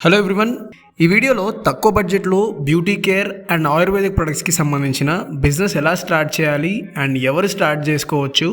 Hello everyone ఈ వీడియోలో తక్కువ బడ్జెట్లో బ్యూటీ కేర్ అండ్ ఆయుర్వేదిక్ ప్రొడక్ట్స్కి సంబంధించిన బిజినెస్ ఎలా స్టార్ట్ చేయాలి అండ్ ఎవరు స్టార్ట్ చేసుకోవచ్చు?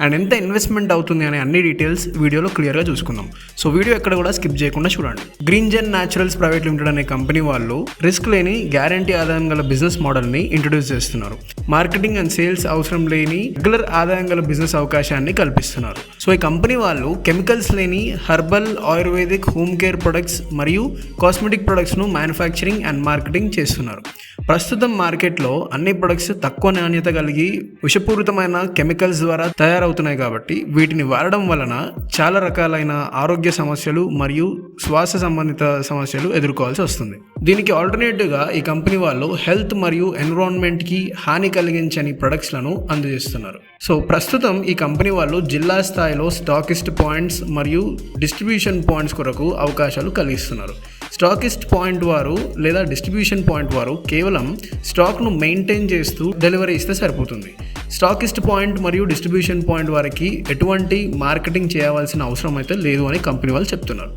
అండ్ ఎంత ఇన్వెస్ట్మెంట్ అవుతుంది అనే అన్ని డీటెయిల్స్ వీడియోలో క్లియర్గా చూసుకుందాం. సో వీడియో ఎక్కడ కూడా స్కిప్ చేయకుండా చూడండి. Green Zen Naturals private limited అనే కంపెనీ వాళ్ళు రిస్క్ లేని గ్యారంటీ ఆదాయం గల బిజినెస్ మోడల్ని ఇంట్రొడ్యూస్ చేస్తున్నారు. మార్కెటింగ్ అండ్ సేల్స్ అవసరం లేని రెగ్యులర్ ఆదాయం గల బిజినెస్ అవకాశాన్ని కల్పిస్తున్నారు. సో ఈ కంపెనీ వాళ్ళు కెమికల్స్ లేని herbal ayurvedic home care products మరియు కాస్మెటిక్ ప్రొడక్ట్స్ను మ్యానుఫ్యాక్చరింగ్ అండ్ మార్కెటింగ్ చేస్తున్నారు. ప్రస్తుతం మార్కెట్లో అన్ని ప్రొడక్ట్స్ తక్కువ నాణ్యత కలిగి విషపూరితమైన కెమికల్స్ ద్వారా తయారవుతున్నాయి కాబట్టి వీటిని వాడడం వలన చాలా రకాలైన ఆరోగ్య సమస్యలు మరియు శ్వాస సంబంధిత సమస్యలు ఎదుర్కోవాల్సి వస్తుంది. దీనికి ఆల్టర్నేటివ్గా ఈ కంపెనీ వాళ్ళు హెల్త్ మరియు ఎన్విరాన్మెంట్కి హాని కలిగించని ప్రొడక్ట్స్లను అందజేస్తున్నారు. సో ప్రస్తుతం ఈ కంపెనీ వాళ్ళు జిల్లా స్థాయిలో స్టాకిస్ట్ పాయింట్స్ మరియు డిస్ట్రిబ్యూషన్ పాయింట్స్ కొరకు అవకాశాలు కలిగిస్తున్నారు. స్టాకిస్ట్ పాయింట్ వారు లేదా డిస్ట్రిబ్యూషన్ పాయింట్ వారు కేవలం స్టాక్ను మెయింటైన్ చేస్తూ డెలివరీ ఇస్తే సరిపోతుంది. స్టాకిస్ట్ పాయింట్ మరియు డిస్ట్రిబ్యూషన్ పాయింట్ వారికి ఎటువంటి మార్కెటింగ్ చేయవలసిన అవసరం అయితే లేదు అని కంపెనీ వాళ్ళు చెప్తున్నారు.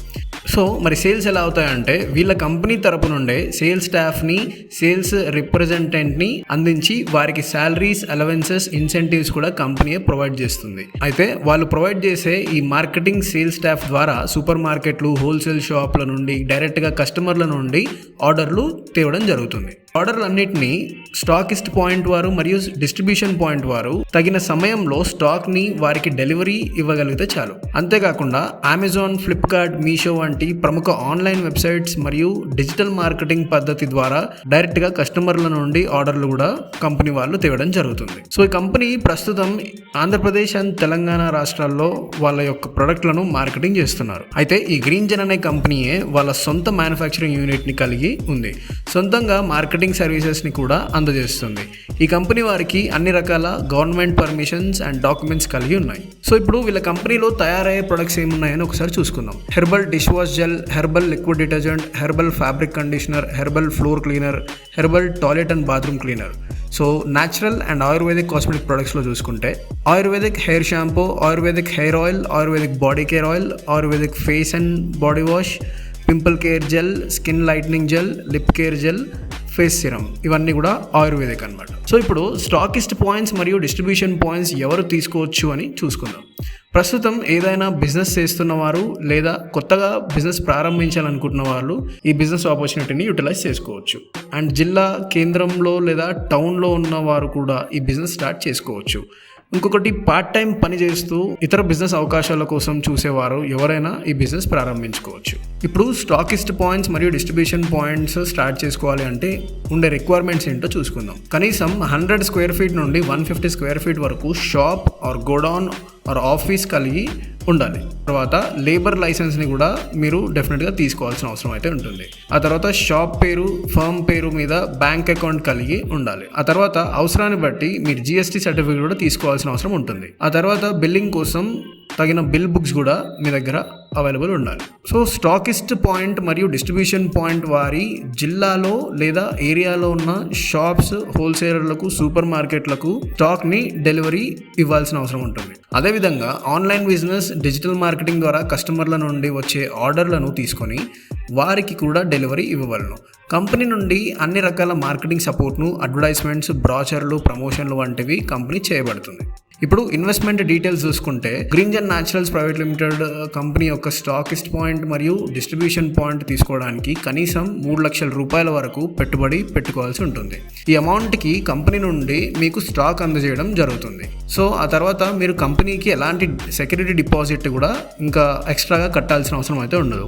సో మరి సేల్స్ ఎలా అవుతాయంటే వీళ్ళ కంపెనీ తరపు నుండే సేల్స్ స్టాఫ్ని సేల్స్ రిప్రజెంటెంట్ని అందించి వారికి శాలరీస్ అలవెన్సెస్ ఇన్సెంటివ్స్ కూడా కంపెనీయే ప్రొవైడ్ చేస్తుంది. అయితే వాళ్ళు ప్రొవైడ్ చేసే ఈ మార్కెటింగ్ సేల్స్ స్టాఫ్ ద్వారా సూపర్ మార్కెట్లు హోల్సేల్ షాప్ల నుండి డైరెక్ట్గా కస్టమర్ల నుండి ఆర్డర్లు తేవడం జరుగుతుంది. ఆర్డర్లన్నింటినీ స్టాకిస్ట్ పాయింట్ వారు మరియు డిస్ట్రిబ్యూషన్ పాయింట్ వారు తగిన సమయంలో స్టాక్ని వారికి డెలివరీ ఇవ్వగలిగితే చాలు. అంతేకాకుండా అమెజాన్ ఫ్లిప్కార్ట్ మీషో వంటి ప్రముఖ ఆన్లైన్ వెబ్సైట్స్ మరియు డిజిటల్ మార్కెటింగ్ పద్ధతి ద్వారా డైరెక్ట్గా కస్టమర్ల నుండి ఆర్డర్లు కూడా కంపెనీ వాళ్ళు తేవడం జరుగుతుంది. సో ఈ కంపెనీ ప్రస్తుతం ఆంధ్రప్రదేశ్ అండ్ తెలంగాణ రాష్ట్రాల్లో వాళ్ళ యొక్క ప్రొడక్ట్లను మార్కెటింగ్ చేస్తున్నారు. అయితే ఈ గ్రీన్ జెన్ అనే కంపెనీయే వాళ్ళ సొంత మ్యానుఫ్యాక్చరింగ్ యూనిట్ని కలిగి ఉంది. సొంతంగా మార్కెటింగ్ సర్వీసెస్ని కూడా అందజేస్తుంది. ఈ కంపెనీ వారికి అన్ని రకాల గవర్నమెంట్ పర్మిషన్స్ అండ్ డాక్యుమెంట్స్ కలిగి ఉన్నాయి. సో ఇప్పుడు వీళ్ళ కంపెనీలో తయారయ్యే ప్రొడక్ట్స్ ఏమున్నాయని ఒకసారి చూసుకుందాం. Herbal dish wash gel herbal liquid detergent herbal fabric conditioner herbal floor cleaner herbal toilet and bathroom cleaner so natural and ayurvedic cosmetic ప్రొడక్ట్స్లో చూసుకుంటే ayurvedic hair shampoo ayurvedic hair oil ayurvedic body care oil ayurvedic face and body wash pimple care gel skin lightning gel lip care gel face serum. ఇవన్నీ కూడా ayurvedic అనమాట so ఇప్పుడు stockist points మరియు distribution points ఎవరు తీసుకోవచ్చు అని చూసుకుందాం. ప్రస్తుతం ఏదైనా బిజినెస్ చేస్తున్న వారు లేదా కొత్తగా బిజినెస్ ప్రారంభించాలనుకుంటున్న వాళ్ళు ఈ బిజినెస్ ఆపర్చునిటీని యూటిలైజ్ చేసుకోవచ్చు. అండ్ జిల్లా కేంద్రంలో లేదా టౌన్లో ఉన్న వారు కూడా ఈ బిజినెస్ స్టార్ట్ చేసుకోవచ్చు. ఇంకొకటి పార్ట్ టైం పని చేస్తూ ఇతర బిజినెస్ అవకాశాల కోసం చూసేవారు ఎవరైనా ఈ బిజినెస్ ప్రారంభించుకోవచ్చు. ఇప్పుడు స్టాకిస్ట్ పాయింట్స్ మరియు డిస్ట్రిబ్యూషన్ పాయింట్స్ స్టార్ట్ చేసుకోవాలి అంటే ఉండే రిక్వైర్మెంట్స్ ఏంటో చూసుకుందాం. కనీసం హండ్రెడ్ స్క్వేర్ ఫీట్ నుండి వన్ ఫిఫ్టీ స్క్వేర్ ఫీట్ వరకు shop or godown or office కలిగి ఉండాలి. తర్వాత లేబర్ లైసెన్స్ని కూడా మీరు డెఫినెట్గా తీసుకోవాల్సిన అవసరం అయితే ఉంటుంది. ఆ తర్వాత షాప్ పేరు ఫర్మ్ పేరు మీద బ్యాంక్ అకౌంట్ కలిగి ఉండాలి. ఆ తర్వాత అవసరాన్ని బట్టి మీరు జిఎస్టీ సర్టిఫికేట్ కూడా తీసుకోవాల్సిన అవసరం ఉంటుంది. ఆ తర్వాత బిల్లింగ్ కోసం తగిన బిల్ బుక్స్ కూడా మీ దగ్గర అవైలబుల్ ఉండాలి. సో స్టాకిస్ట్ పాయింట్ మరియు డిస్ట్రిబ్యూషన్ పాయింట్ వారి జిల్లాలో లేదా ఏరియాలో ఉన్న షాప్స్ హోల్సేలర్లకు సూపర్ మార్కెట్లకు స్టాక్ని డెలివరీ ఇవ్వాల్సిన అవసరం ఉంటుంది. అదేవిధంగా ఆన్లైన్ బిజినెస్ డిజిటల్ మార్కెటింగ్ ద్వారా కస్టమర్ల నుండి వచ్చే ఆర్డర్లను తీసుకొని వారికి కూడా డెలివరీ ఇవ్వవలను. కంపెనీ నుండి అన్ని రకాల మార్కెటింగ్ సపోర్ట్ను అడ్వర్టైజ్మెంట్స్ బ్రాచర్లు ప్రమోషన్లు వంటివి కంపెనీ చేయబడుతుంది. ఇప్పుడు ఇన్వెస్ట్మెంట్ డీటెయిల్స్ చూసుకుంటే Green Zen Naturals private limited company యొక్క స్టాకిస్ట్ పాయింట్ మరియు డిస్ట్రిబ్యూషన్ పాయింట్ తీసుకోవడానికి కనీసం మూడు లక్షల రూపాయల వరకు పెట్టుబడి పెట్టుకోవాల్సి ఉంటుంది. ఈ అమౌంట్కి కంపెనీ నుండి మీకు స్టాక్ అందజేయడం జరుగుతుంది. సో ఆ తర్వాత మీరు కంపెనీకి ఎలాంటి సెక్యూరిటీ డిపాజిట్ కూడా ఇంకా ఎక్స్ట్రాగా కట్టాల్సిన అవసరం అయితే ఉండదు.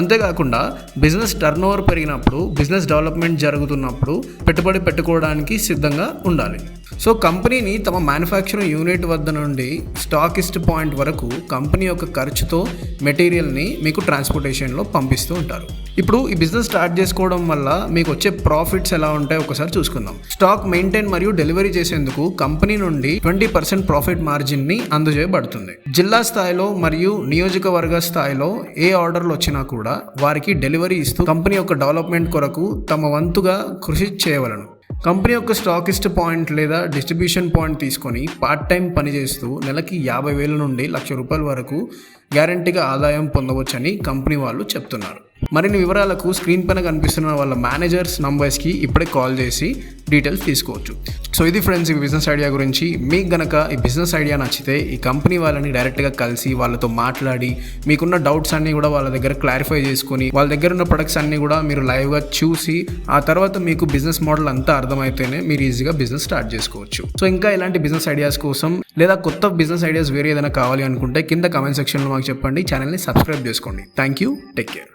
అంతేకాకుండా బిజినెస్ టర్న్ ఓవర్ పెరిగినప్పుడు బిజినెస్ డెవలప్మెంట్ జరుగుతున్నప్పుడు పెట్టుబడి పెట్టుకోవడానికి సిద్ధంగా ఉండాలి. సో కంపెనీని తమ మ్యానుఫ్యాక్చరింగ్ యూనిట్ వద్ద నుండి స్టాకిస్ట్ పాయింట్ వరకు కంపెనీ యొక్క ఖర్చుతో మెటీరియల్ని మీకు ట్రాన్స్పోర్టేషన్లో పంపిస్తూ ఉంటారు. ఇప్పుడు ఈ బిజినెస్ స్టార్ట్ చేసుకోవడం వల్ల మీకు వచ్చే ప్రాఫిట్స్ ఎలా ఉంటాయో ఒకసారి చూసుకుందాం. స్టాక్ మెయింటైన్ మరియు డెలివరీ చేసేందుకు కంపెనీ నుండి ట్వంటీ పర్సెంట్ ప్రాఫిట్ మార్జిన్ని అందజేయబడుతుంది. జిల్లా స్థాయిలో మరియు నియోజకవర్గ స్థాయిలో ఏ ఆర్డర్లు వచ్చినా కూడా వారికి డెలివరీ ఇస్తూ కంపెనీ యొక్క డెవలప్మెంట్ కొరకు తమ వంతుగా కృషి చేయవలను. కంపెనీ యొక్క స్టాకిస్ట్ పాయింట్ లేదా డిస్ట్రిబ్యూషన్ పాయింట్ తీసుకొని పార్ట్ టైం పనిచేస్తూ నెలకి యాభై వేల నుండి లక్ష రూపాయల వరకు గ్యారంటీగా ఆదాయం పొందవచ్చని కంపెనీ వాళ్ళు చెప్తున్నారు. మరిన్ని వివరాలకు స్క్రీన్ పైన కనిపిస్తున్న వాళ్ళ మేనేజర్స్ నంబర్స్కి ఇప్పుడే కాల్ చేసి డీటెయిల్స్ తీసుకోవచ్చు. సో ఇది ఫ్రెండ్స్ ఈ బిజినెస్ ఐడియా గురించి. మీకు గనక ఈ బిజినెస్ ఐడియా నచ్చితే ఈ కంపెనీ వాళ్ళని డైరెక్ట్గా కలిసి వాళ్ళతో మాట్లాడి మీకున్న డౌట్స్ అన్నీ కూడా వాళ్ళ దగ్గర క్లారిఫై చేసుకొని వాళ్ళ దగ్గర ఉన్న ప్రొడక్ట్స్ అన్నీ కూడా మీరు లైవ్గా చూసి ఆ తర్వాత మీకు బిజినెస్ మోడల్ అంతా అర్థమైతేనే మీరు ఈజీగా బిజినెస్ స్టార్ట్ చేసుకోవచ్చు. సో ఇంకా ఇలాంటి బిజినెస్ ఐడియాస్ కోసం లేదా కొత్త బిజినెస్ ఐడియాస్ వేరే ఏదైనా కావాలి అనుకుంటే కింద కామెంట్ సెక్షన్లో మాకు చెప్పండి. ఛానల్ని సబ్స్క్రైబ్ చేసుకోండి. Thank you take care.